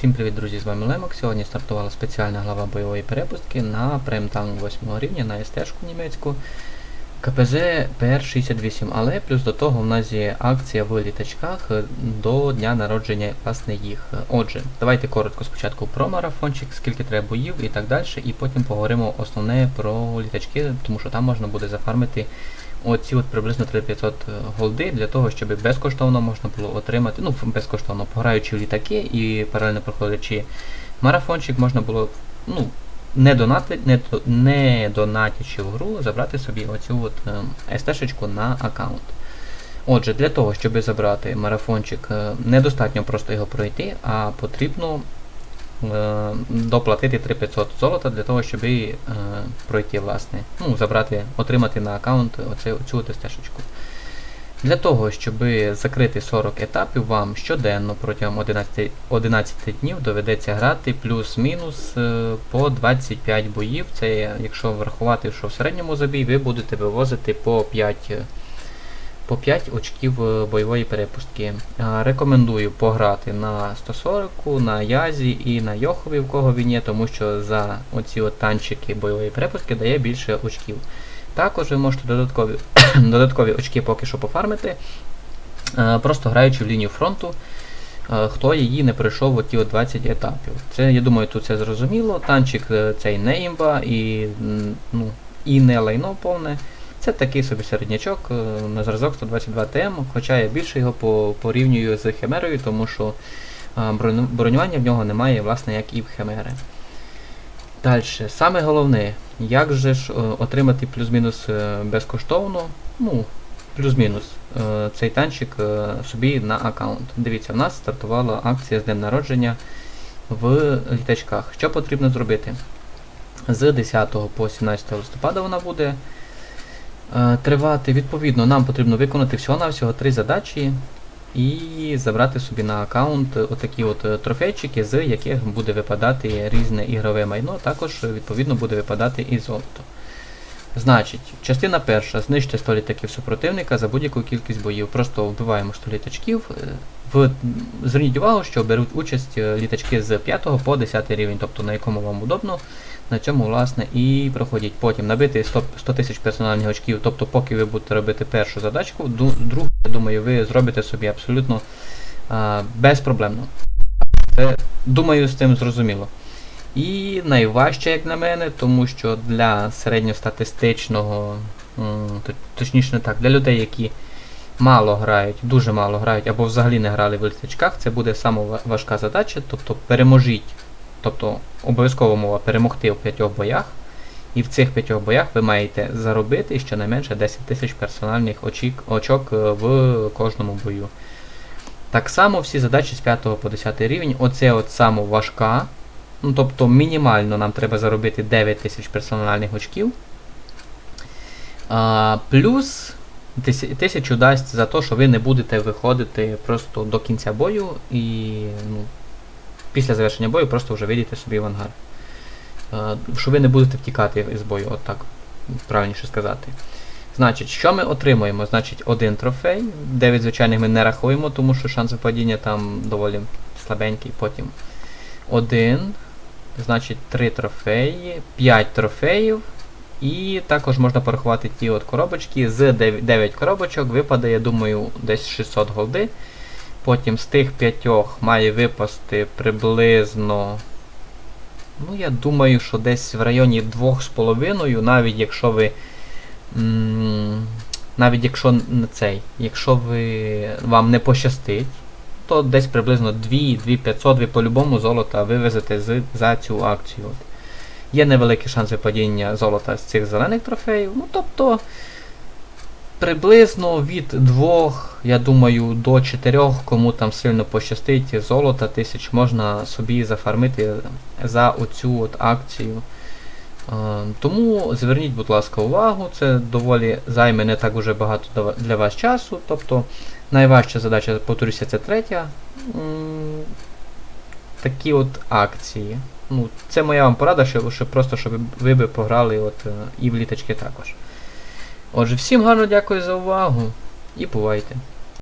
Всім привіт, друзі! З вами Лемок. Сьогодні стартувала спеціальна глава бойової перепустки на премтанк 8 рівня на СТ-шку німецьку КПЗ PR68. Але плюс до того в нас є акція в літачках до дня народження власне їх. Отже, давайте коротко спочатку про марафончик, скільки треба боїв і так далі, і потім поговоримо основне про літачки, тому що там можна буде зафармити оці от приблизно 3500 голди для того, щоб безкоштовно можна було отримати, ну безкоштовно пограючи в літаки і паралельно проходячи марафончик, можна було ну, не донати, не, не донатячи в гру, забрати собі оцю от ем, СТ-шечку на аккаунт. Отже, для того, щоб забрати марафончик, е, недостатньо просто його пройти, а потрібно е, доплатити 3500 золота для того, щоб е, пройти, власне, ну, забрати, отримати на аккаунт оцю от стежечку. Для того, щоб закрити 40 етапів, вам щоденно протягом 11, 11 днів доведеться грати плюс-мінус е, по 25 боїв. Це якщо врахувати, що в середньому забій ви будете вивозити по 5 е, по 5 очків е, бойової перепустки. Рекомендую пограти на 140, на Язі і на Йохові, в кого він є, тому що за оці от танчики бойової перепустки дає більше очків. Також ви можете додаткові, додаткові очки поки що пофармити, е, просто граючи в лінію фронту, е, хто її не пройшов оті от 20 етапів. Це, я думаю, тут це зрозуміло. Танчик е, цей не імба і, ну, і не лайно повне. Це такий собі середнячок на зразок 122 ТМ, хоча я більше його по- порівнюю з Химерою, тому що бронювання в нього немає, власне, як і в Химери. Далі, саме головне, як же ж е, отримати плюс-мінус е, безкоштовно, ну, плюс-мінус е, цей танчик собі на аккаунт. Дивіться, в нас стартувала акція з днем народження в літачках. Що потрібно зробити? З 10 по 17 листопада вона буде тривати. Відповідно, нам потрібно виконати всього-навсього три задачі і забрати собі на аккаунт отакі от е, трофейчики, з яких буде випадати різне ігрове майно, також е, відповідно буде випадати і золото. Значить, частина перша. Знищте 100 літаків супротивника за будь-яку кількість боїв. Просто вбиваємо 100 літачків. В... Зверніть увагу, що беруть участь е, літачки з 5 по 10 рівень, тобто на якому вам удобно. На цьому, власне, і проходять. Потім набити 100 100 тисяч персональних очків, тобто поки ви будете робити першу задачку, другу, я думаю, ви зробите собі абсолютно а, безпроблемно. Це, думаю, з цим зрозуміло. І найважче, як на мене, тому що для середньостатистичного, точніше не так, для людей, які мало грають, дуже мало грають, або взагалі не грали в літачках, це буде важка задача, тобто переможіть, тобто обов'язково мова перемогти в п'ятьох боях. І в цих п'ятьох боях ви маєте заробити щонайменше 10 тисяч персональних очік, очок е, в кожному бою. Так само всі задачі з 5 по 10 рівень, оце от саме важка. Ну, тобто мінімально нам треба заробити 9 тисяч персональних очків. А, плюс тисячу дасть за те, що ви не будете виходити просто до кінця бою і ну, після завершення бою просто вже вийдете собі в ангар. Е, що ви не будете втікати з бою, от так правильніше сказати. Значить, що ми отримуємо? Значить, один трофей. 9 звичайних ми не рахуємо, тому що шанс випадіння там доволі слабенький. Потім один. Значить, 3 трофеї, 5 трофеїв. І також можна порахувати ті от коробочки. З 9 коробочок випаде, я думаю, десь 600 голди. Потім з тих п'ятьох має випасти приблизно. Ну, я думаю, що десь в районі 2,5, навіть якщо ви. Навіть якщо цей, якщо ви вам не пощастить, то десь приблизно 2-2500 ви по-любому золота вивезете з, за цю акцію. От. Є невеликий шанс випадіння золота з цих зелених трофеїв. Ну, тобто, приблизно від 2, я думаю, до 4, кому там сильно пощастить, золота тисяч можна собі зафармити за оцю от акцію. Тому зверніть, будь ласка, увагу, це доволі займе не так уже багато для вас часу. Тобто найважча задача, повторюся, це третя. Такі от акції. Ну, це моя вам порада, щоб, щоб просто щоб ви би пограли от, е, і в літочки також. Отже, всім гарно дякую за увагу і бувайте!